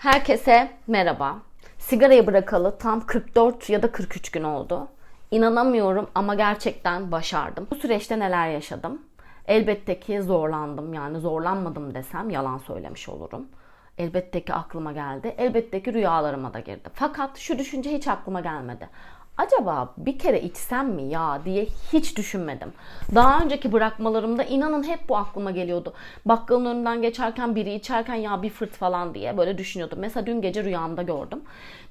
Herkese merhaba. Sigarayı bırakalı tam 44 ya da 43 gün oldu. İnanamıyorum ama gerçekten başardım. Bu süreçte neler yaşadım? Elbette ki zorlandım. Yani zorlanmadım desem yalan söylemiş olurum. Elbette ki aklıma geldi. Elbette ki rüyalarıma da girdi. Fakat şu düşünce hiç aklıma gelmedi. Acaba bir kere içsem mi ya diye hiç düşünmedim. Daha önceki bırakmalarımda inanın hep bu aklıma geliyordu. Bakkalın önünden geçerken biri içerken ya bir fırt falan diye böyle düşünüyordum. Mesela dün gece rüyamda gördüm.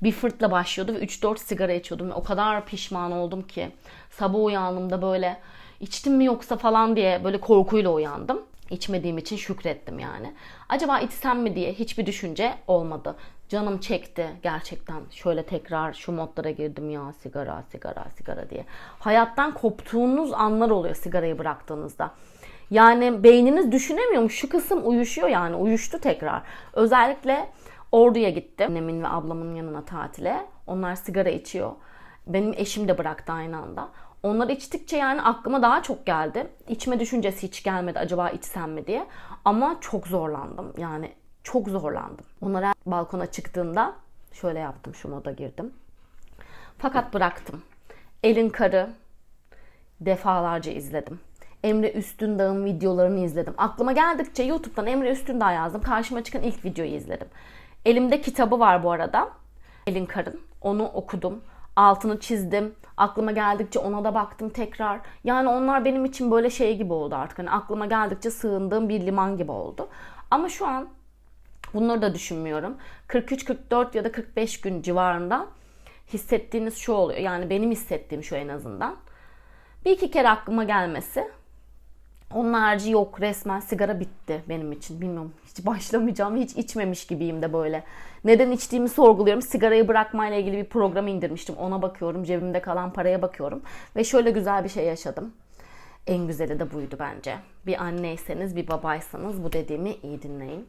Bir fırtla başlıyordu ve 3-4 sigara içiyordum. O kadar pişman oldum ki sabah uyandığımda böyle içtim mi yoksa falan diye böyle korkuyla uyandım. İçmediğim için şükrettim yani. Acaba içsem mi diye hiçbir düşünce olmadı. Canım çekti gerçekten. Şöyle tekrar şu modlara girdim ya sigara, sigara, sigara diye. Hayattan koptuğunuz anlar oluyor sigarayı bıraktığınızda. Yani beyniniz düşünemiyormuş. Şu kısım uyuşuyor yani. Uyuştu tekrar. Özellikle Ordu'ya gittim. Annemin ve ablamın yanına tatile. Onlar sigara içiyor. Benim eşim de bıraktı aynı anda. Onları içtikçe yani aklıma daha çok geldi. İçme düşüncesi hiç gelmedi acaba içsem mi diye. Ama çok zorlandım. Yani çok zorlandım. Onlara balkona çıktığımda şöyle yaptım şu moda girdim. Fakat bıraktım. Elin karı defalarca izledim. Emre Üstündağ'ın videolarını izledim. Aklıma geldikçe YouTube'dan Emre Üstündağ yazdım. Karşıma çıkan ilk videoyu izledim. Elimde kitabı var bu arada. Elin Karın. Onu okudum. Altını çizdim. Aklıma geldikçe ona da baktım tekrar. Yani onlar benim için böyle şey gibi oldu artık. Hani aklıma geldikçe sığındığım bir liman gibi oldu. Ama şu an bunları da düşünmüyorum. 43, 44 ya da 45 gün civarında hissettiğiniz şu oluyor. Yani benim hissettiğim şu en azından. Bir iki kere aklıma gelmesi. Onun harici yok resmen sigara bitti benim için. Bilmiyorum hiç başlamayacağım. Hiç içmemiş gibiyim de böyle. Neden içtiğimi sorguluyorum. Sigarayı bırakmayla ilgili bir program indirmiştim. Ona bakıyorum. Cebimde kalan paraya bakıyorum. Ve şöyle güzel bir şey yaşadım. En güzeli de buydu bence. Bir anneyseniz, bir babaysanız bu dediğimi iyi dinleyin.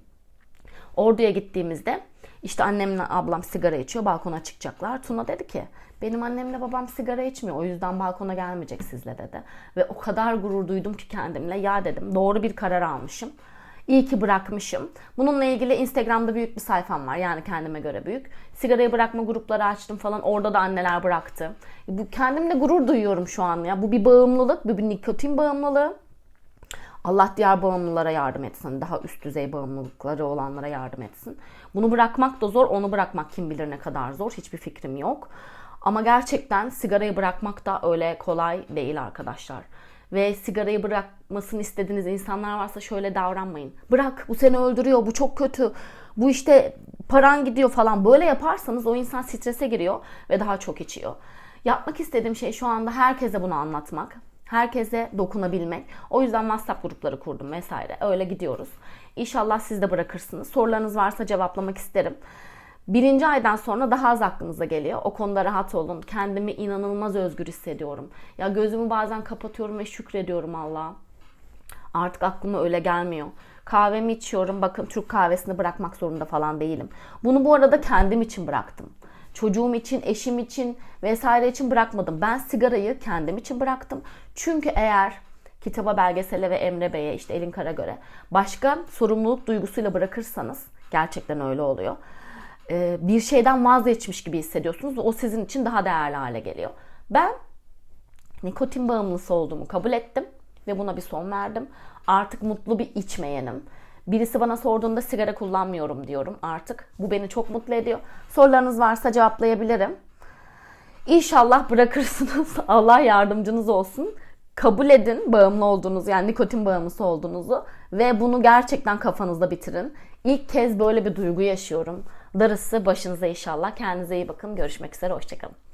Ordu'ya gittiğimizde işte annemle ablam sigara içiyor. Balkona çıkacaklar. Tuna dedi ki benim annemle babam sigara içmiyor. O yüzden balkona gelmeyecek sizle dedi. Ve o kadar gurur duydum ki kendimle. Ya dedim doğru bir karar almışım. İyi ki bırakmışım. Bununla ilgili Instagram'da büyük bir sayfam var. Yani kendime göre büyük. Sigarayı bırakma grupları açtım falan. Orada da anneler bıraktı. Bu kendimle gurur duyuyorum şu an ya. Bu bir bağımlılık, bu bir nikotin bağımlılığı. Allah diğer bağımlılara yardım etsin. Daha üst düzey bağımlılıkları olanlara yardım etsin. Bunu bırakmak da zor, onu bırakmak kim bilir ne kadar zor. Hiçbir fikrim yok. Ama gerçekten sigarayı bırakmak da öyle kolay değil arkadaşlar. Ve sigarayı bırakmasını istediğiniz insanlar varsa şöyle davranmayın. Bırak bu seni öldürüyor, bu çok kötü. Bu işte paran gidiyor falan. Böyle yaparsanız o insan strese giriyor ve daha çok içiyor. Yapmak istediğim şey şu anda herkese bunu anlatmak. Herkese dokunabilmek. O yüzden WhatsApp grupları kurdum vesaire. Öyle gidiyoruz. İnşallah siz de bırakırsınız. Sorularınız varsa cevaplamak isterim. Birinci aydan sonra daha az aklınıza geliyor. O konuda rahat olun. Kendimi inanılmaz özgür hissediyorum. Ya gözümü bazen kapatıyorum ve şükrediyorum Allah'a. Artık aklıma öyle gelmiyor. Kahvemi içiyorum. Bakın Türk kahvesini bırakmak zorunda falan değilim. Bunu bu arada kendim için bıraktım. Çocuğum için, eşim için vesaire için bırakmadım. Ben sigarayı kendim için bıraktım. Çünkü eğer kitaba, belgesele ve Emre Bey'e işte Elin Kara göre başka sorumluluk duygusuyla bırakırsanız gerçekten öyle oluyor. Ee, bir şeyden vazgeçmiş gibi hissediyorsunuz. O sizin için daha değerli hale geliyor. Ben nikotin bağımlısı olduğumu kabul ettim ve buna bir son verdim. Artık mutlu bir içmeyenim. Birisi bana sorduğunda sigara kullanmıyorum diyorum artık. Bu beni çok mutlu ediyor. Sorularınız varsa cevaplayabilirim. İnşallah bırakırsınız. Allah yardımcınız olsun. Kabul edin bağımlı olduğunuz yani nikotin bağımlısı olduğunuzu ve bunu gerçekten kafanızda bitirin. İlk kez böyle bir duygu yaşıyorum. Darısı başınıza inşallah. Kendinize iyi bakın. Görüşmek üzere. Hoşçakalın.